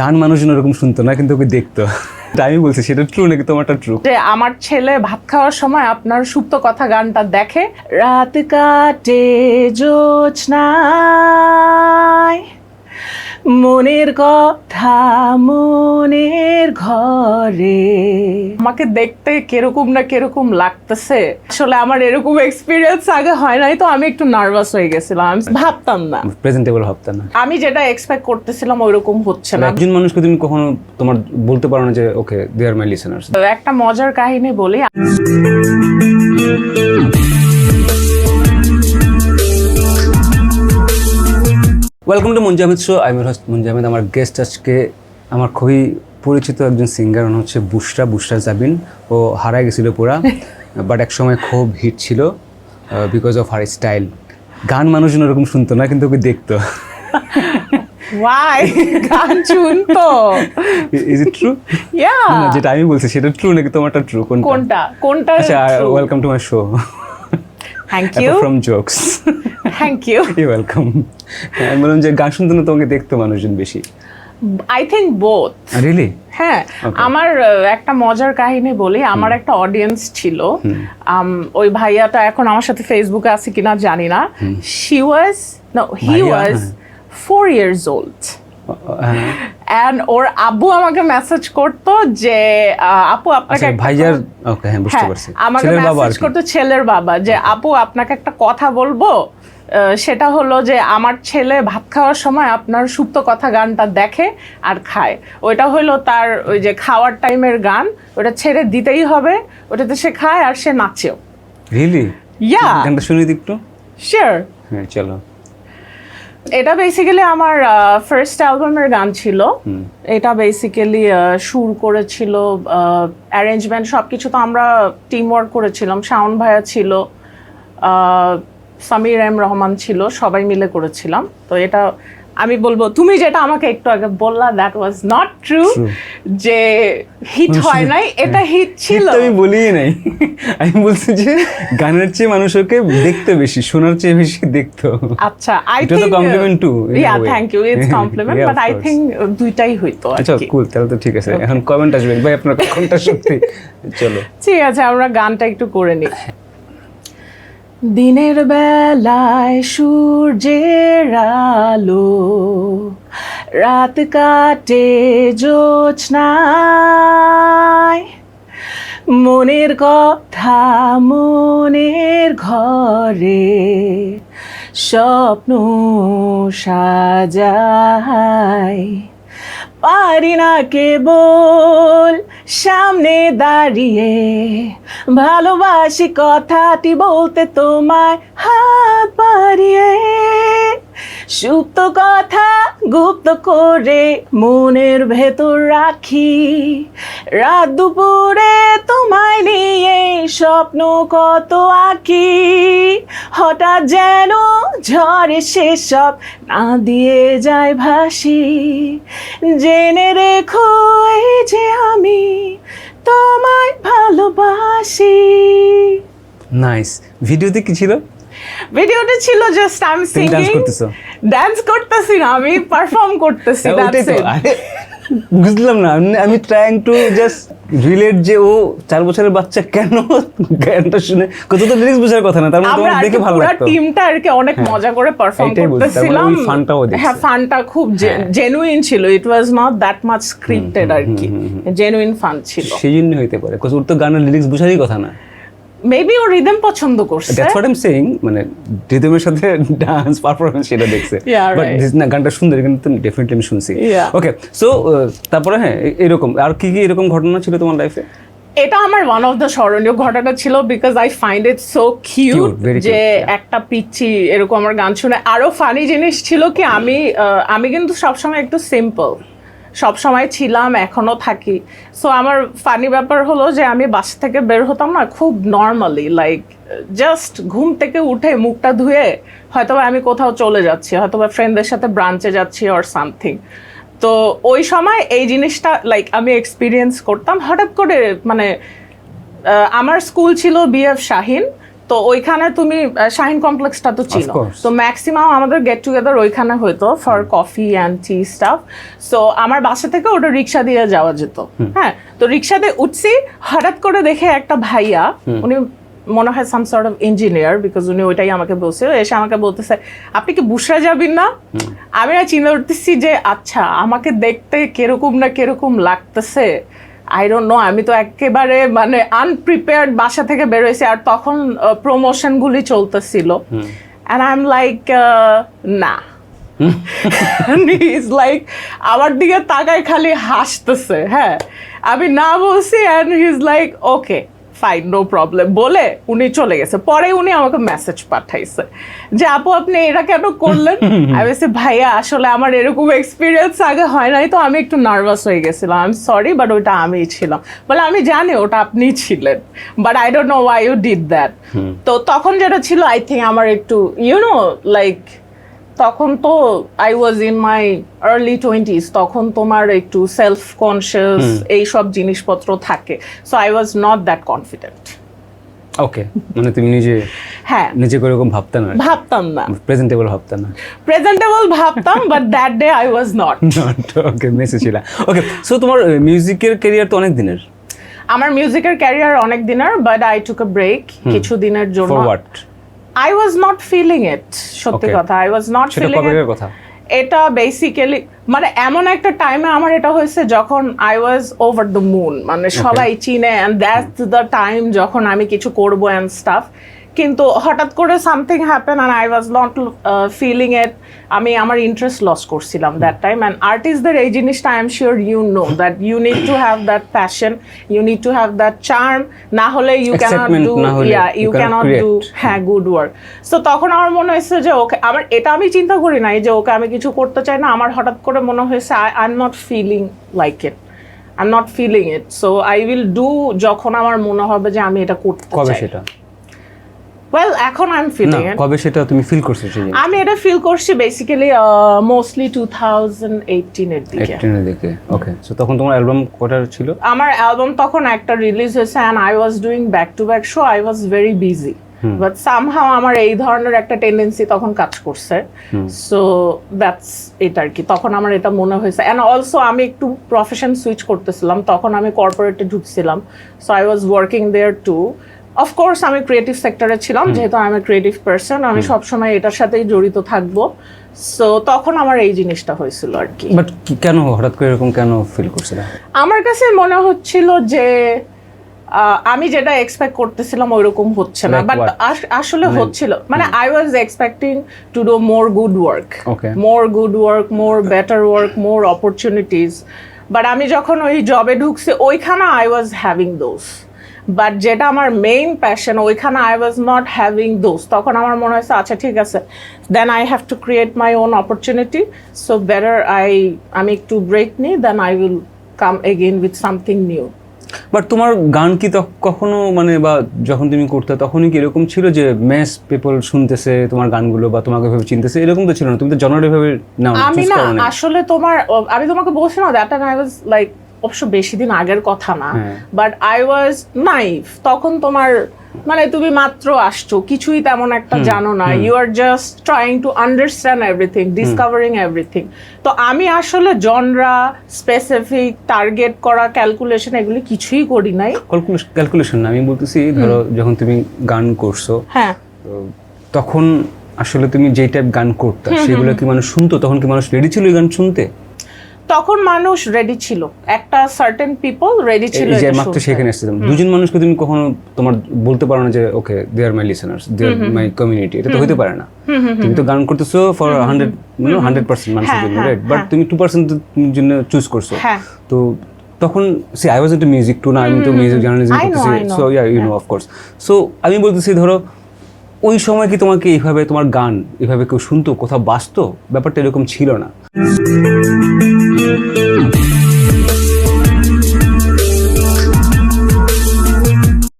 গান মানুষজন ওরকম শুনতো না, কিন্তু ওকে দেখতো। আমি বলছি, সেটা ট্রু নাকি তোমারটা ট্রু যে আমার ছেলে ভাত খাওয়ার সময় আপনার সুপ্ত কথা গানটা দেখে, রাত কাটে জোছনায় মনের কথা মনের ঘরে। আমাকে দেখতে কীরকম না কীরকম লাগতেছে আসলে আমার এরকম এক্সপিরিয়েন্স আগে হয় নাই তো আমি একটু নার্ভাস হয়ে গেছিলাম আমি ভাবতাম না। প্রেজেন্টেবল ভাবতাম না। আমি যেটা এক্সপেক্ট করতেছিলাম ওইরকম হচ্ছে না। একজন মানুষকে তুমি কখনো তোমার বলতে পারো না যে ওকে দে আর মাই লিসেনার্স একটা মজার কাহিনী বলি। ওয়েলকাম টু মুঞ্জামিদ শো আমি হোস্ট মুঞ্জামিদ আমার গেস্ট আজকে আমার খুবই পরিচিত একজন সিঙ্গার উনি হচ্ছে বুশরা বুশরা জাবিন ও হারায় গেছিল পুরা বাট এক সময় খুব হিট ছিল বিকজ অফ হার স্টাইল গান মানুষজন ওরকম শুনতো না কিন্তু ওকে দেখতো। ওয়াই গান শুনতো। ইজ ইট ট্রু ইয়া যেটা আমি বলছি সেটা ট্রু নাকি তোমারটা ট্রু কোনটা? কোনটা? কোনটা আচ্ছা welcome to my show thank you from jokes thank you you welcome আমি বললাম যে গান শুনতো না তোমাকে দেখতো মানুষজন বেশি। আই থিঙ্ক বোথ রিয়েলি হ্যাঁ আমার একটা মজার কাহিনী বলি আমার একটা অডিয়েন্স ছিল। ওই ভাইয়াটা এখন আমার সাথে ফেসবুকে আছে কিনা জানি না। She was no he was four years old and ওর আব্বু আমাকে মেসেজ করতো যে আপু আপনাকে আচ্ছা ওকে হ্যাঁ বুঝতে হ্যাঁ, পারছি। আমাকে মেসেজ করতো ছেলের বাবা যে আপু আপনাকে একটা কথা বলব? সেটা হলো যে আমার ছেলে ভাত খাওয়ার সময় আপনার সুপ্ত কথা গানটা দেখে আর খায়। ওইটা হলো তার ওই যে খাওয়ার টাইমের গান। ওটা ছেড়ে দিতেই হবে। ওটাতে সে খায় আর সে নাচেও। রিয়েলি ইয়া গানটা শুনি একটু। শিওর হ্যাঁ চলো। এটা বেসিক্যালি আমার ফার্স্ট অ্যালবামের গান ছিল। এটা বেসিক্যালি সুর করেছিল অ্যারেঞ্জমেন্ট সব কিছু তো আমরা টিম ওয়ার্ক করেছিলাম। শাওন ভাইয়া ছিল সামির এম রহমান ছিল সবাই মিলে করেছিলাম। তো এটা আমি বলব তুমি যেটা আমাকে একটু আগে বললা দ্যাট ওয়াজ নট ট্রু যে হিট হয় নাই এটা হিট ছিল। আমি বলিই নাই। আমি বলছি যে গানের চেয়ে মানুষ ওকে দেখতে বেশি শোনার চেয়ে বেশি দেখতো। আচ্ছা আই এটা তো compliment too, in a yeah. Thank you it's compliment but I. Think দুইটাই হইতো আচ্ছা কুল তাহলে তো ঠিক আছে। এখন কমেন্ট আসবে। ভাই আপনার কোনটা সত্যি। চলো। ঠিক আছে আমরা গানটা একটু করে নিই। দিনের বেলায় সূর্যের আলো রাত কাটে জোছনায় মনের কথা মনের ঘরে স্বপ্ন সাজায়। পারি না কেবল সামনে দাঁড়িয়ে ভালোবাসি কথাটি বলতে তোমায় হাত বাড়িয়ে। সুপ্ত কথা গুপ্ত করে মনের ভেতর রাখি। রাত দুপুরে তোমায় নিয়ে স্বপ্ন কত আঁকি। হঠাৎ যেন ঝড়ে সেসব না দিয়ে যায় ভাসি। জেনে রেখো এই যে আমি তোমায় ভালোবাসি। নাইস ভিডিওতে কি ছিল? ভিডিওটা ছিল জাস্ট আমি তুমি ডান্স সিঙ্গিং করতেছো? ডান্স করতেছি না আমি পারফর্ম করতেছি হ্যাঁ, it. আরে, বুঝলাম না আমি- ট্রাইং টু জাস্ট রিলেট যে ও চার বছরের বাচ্চা কেন? গানটা শুনে কত তো লিরিক্স বোঝার কথা না তার মানে তোমার দেখে ভালো লাগতো। টিমটা আর কি অনেক মজা করে পারফর্ম মানে করতেছিলাম। ফানটাও। হ্যাঁ ফানটা খুব জেনুইন ছিল it was not that much scripted আর কি জেনুইন ফান ছিল। সেই জন্য হইতে পারে ওর তো গানের লিরিক্স বোঝারই কথা না। মেবি ও রিদম পছন্দ করছে। That's what I am saying মানে রিদমের সাথে ডান্স পারফরম্যান্স সেটা দেখছে। But right. না গানটা সুন্দর কিন্তু ডেফিনেটলি আমি শুনছি। ওকে সো তারপরে হ্যাঁ এরকম। আর কি কি এরকম ঘটনা ছিল তোমার লাইফে এটা আমার ওয়ান অফ দ্য স্মরণীয় ঘটনা ছিল because I find it so cute যে একটা পিচ্ছি এরকম আমার গান শুনে। আরও ফানি জিনিস ছিল কি আমি আমি কিন্তু সবসময় একটু সিম্পল সব সময় ছিলাম, এখনও থাকি। সো আমার ফানি ব্যাপার হলো যে আমি বাসা থেকে বের হতাম না খুব নর্মালি লাইক জাস্ট ঘুম থেকে উঠে মুখটা ধুয়ে হয়তো আমি কোথাও চলে যাচ্ছি হয়তো বা ফ্রেন্ডদের সাথে ব্রাঞ্চে যাচ্ছি অর সামথিং তো ওই সময় এই জিনিসটা লাইক আমি এক্সপিরিয়েন্স করতাম। হঠাৎ করে মানে আমার স্কুল ছিল বিএফ শাহিন তো ওইখানে তুমি শাহিন কমপ্লেক্সটা তো চিনো। তো ম্যাক্সিমাম আমাদের গেট টুগেদার ওইখানে হতো for coffee and tea stuff so আমার বাসা থেকে ওটা রিক্সা দিয়ে যাওয়া যেত। হ্যাঁ তো রিক্সাতে উঠছি হঠাৎ করে দেখে একটা ভাইয়া উনি মনে হয় some sort of engineer because উনি ওইটাই আমাকে বলছিল। এসে আমাকে বলতেছে আপনি কি বুসরা যাবেন না? আমি না চিন্তা করতেছি যে আচ্ছা আমাকে দেখতে কীরকম না কীরকম লাগতেছে? আই ডোন্ট নো আমি তো একেবারে মানে আনপ্রিপেয়ার্ড বাসা থেকে বেরোয়েছি আর তখন প্রমোশনগুলি চলতেছিল। অ্যান্ড আই এম লাইক না। ইজ লাইক আমার দিকে তাকায় খালি হাসতেছে হ্যাঁ। আমি না বলছি and he is like okay fine no problem বলে উনি চলে গেছে। পরে উনি আমাকে মেসেজ পাঠাইছে যে আপু আপনি এটা কেন করলেন? আমি বলছি ভাইয়া আসলে আমার এরকম এক্সপিরিয়েন্স আগে হয় নাই তো আমি একটু নার্ভাস হয়ে গেছিলাম। আই এম সরি বাট ওইটা আমিই ছিলাম। বলে আমি জানি ওটা আপনি ছিলেন but I don't know why you did that তো তখন যেটা ছিল আই থিঙ্ক আমার একটু ইউ নো লাইক তখন তো I was in my early twenties তখন তোমার একটু সেলফ কনসিয়াস এইসব জিনিসপত্র থাকে। So I was not that confident okay মানে তুমি নিজে হ্যাঁ। নিজে করে এরকম ভাবতে না। ভাবতাম না। প্রেজেন্টেবল ভাবতাম না। প্রেজেন্টেবল ভাবতাম but that day I was not not okay message ছিল। ওকে সো তোমার মিউজিকের ক্যারিয়ার তো অনেক দিনের। আমার মিউজিকের ক্যারিয়ার অনেক দিনের but I took a break কিছু দিনের জন্য। For what I was not feeling it সত্যি কথা আই ওয়াজ নট ফিলিং কবে কথা? এটা বেসিক্যালি মানে এমন একটা টাইমে আমার এটা হয়েছে যখন I was over the moon মানে সবাই চিনে অ্যান্ড দ্যাটস দ্য টাইম যখন আমি কিছু করব অ্যান্ড স্টাফ কিন্তু হঠাৎ করে something happen and I was not feeling it আমি আমার ইন্টারেস্ট লস করছিলাম দ্যাট টাইম অ্যান্ড আর্টিস্টদের এই জিনিসটা I am sure you know that you need to have that passion you need to have that charm না হলে you can't do yeah you you can't do হ্যাঁ good work so তখন আমার মনে হয়েছে যে ওকে আমার এটা আমি চিন্তা করি নাই যে ওকে আমি কিছু করতে চাই না আমার হঠাৎ করে মনে হয়েছে I I am not feeling like it I am not feeling it so I will do যখন আমার মনে হবে যে আমি এটা করতে চাই। সেটা? ওয়েল এখন আই এম ফিলিং ইট কবে সেটা তুমি ফিল করছ আমি এটা ফিল করছি বেসিক্যালি মোস্টলি টু থাউজেন্ড এইটিনের দিকে। এইটিনের দিকে ওকে সো তখন তোমার অ্যালবাম কটার ছিল? আমার অ্যালবাম তখন একটা রিলিজ হয়েছে and I was doing back to back show I was very busy but somehow আমার এই ধরনের একটা টেন্ডেন্সি তখন কাজ করছে। সো দ্যাটস এটা আর কি। তখন আমার এটা মনে হয়েছে। অ্যান্ড অলসো আমি একটু প্রফেশন সুইচ করতেছিলাম তখন আমি কর্পোরেটে ঢুকছিলাম। So I was working there too of course আমি ক্রিয়েটিভ সেক্টরে ছিলাম যেহেতু আমি ক্রিয়েটিভ পার্সন আমি সবসময় এটার সাথেই জড়িত থাকব। সো তখন আমার এই জিনিসটা হয়েছিল আর কি। বাট কেন হঠাৎ করে এরকম কেন ফিল করছিলে? আমার কাছে মনে হচ্ছিল যে আমি যেটা এক্সপেক্ট করতেছিলাম ওইরকম হচ্ছে না। বাট? আসলে হচ্ছিল মানে I was expecting to do more good work. More good work more better work more opportunities but আমি যখন ওই জবে ঢুকছি ওইখানে I was having those but যেটা আমার মেইন প্যাশন ওইখানে I was not having those তখন আমার মনে হয়েছে আচ্ছা ঠিক আছে। Then I have to create my own opportunity so better I আমি একটু ব্রেক নিই then I will come again with something new but তোমার গান কি কখনো মানে বা যখন তুমি করতে তখনই কি এরকম ছিল যে ম্যাস পিপল শুনতেছে তোমার গানগুলো বা তোমাকে ভাবে চিনতেছে? এরকম তো ছিল না। তুমি তো জনরে ভাবে নাও আমি না আসলে তোমার আমি তোমাকে বলছি না দ্যাট আই ওয়াজ লাইক অবশ্য বেশি দিন আগের কথা না। বাট আই ওয়াজ নাইফ তখন তোমার মানে তুমি মাত্র আসছো কিছুই তেমন একটা জানো না। You are just trying to understand everything discovering everything তো আমি আসলে জনরা স্পেসিফিক টার্গেট করা ক্যালকুলেশন এগুলি কিছুই করি নাই। ক্যালকুলেশন না আমি বলতেছি ধরো যখন তুমি গান করছ হ্যাঁ। তখন আসলে তুমি যেই টাইপ গান করতে সেগুলো কি মানুষ শুনতো? তখন কি মানুষ রেডি ছিল গান শুনতে? তখন মানুষ রেডি ছিল। একটা সার্টেন পিপল রেডি ছিল এই যে মাত্র সেখানে এসেছিলাম। দুজন মানুষকে তুমি কখনো তোমার বলতে পারো না যে ওকে দে আর মাই লিসেনার্স দে আর মাই কমিউনিটি এটা তো হতে পারে না। তুমি তো গান করতেছো ফর হান্ড্রেড মানে হান্ড্রেড পার্সেন্ট মানুষের হ্যাঁ, জন্য হ্যাঁ, রাইট বাট তুমি টু পার্সেন্ট জন্য চুজ করছ। হ্যাঁ। তো তখন সে I was into music too না আমি তো মিউজিক জার্নালিজম করতেছি। So yeah you know of course so আমি বলতেছি ধরো ওই সময় কি তোমাকে এইভাবে তোমার গান এভাবে কেউ শুনতো? কোথাও বাঁচত ব্যাপারটা এরকম ছিল না।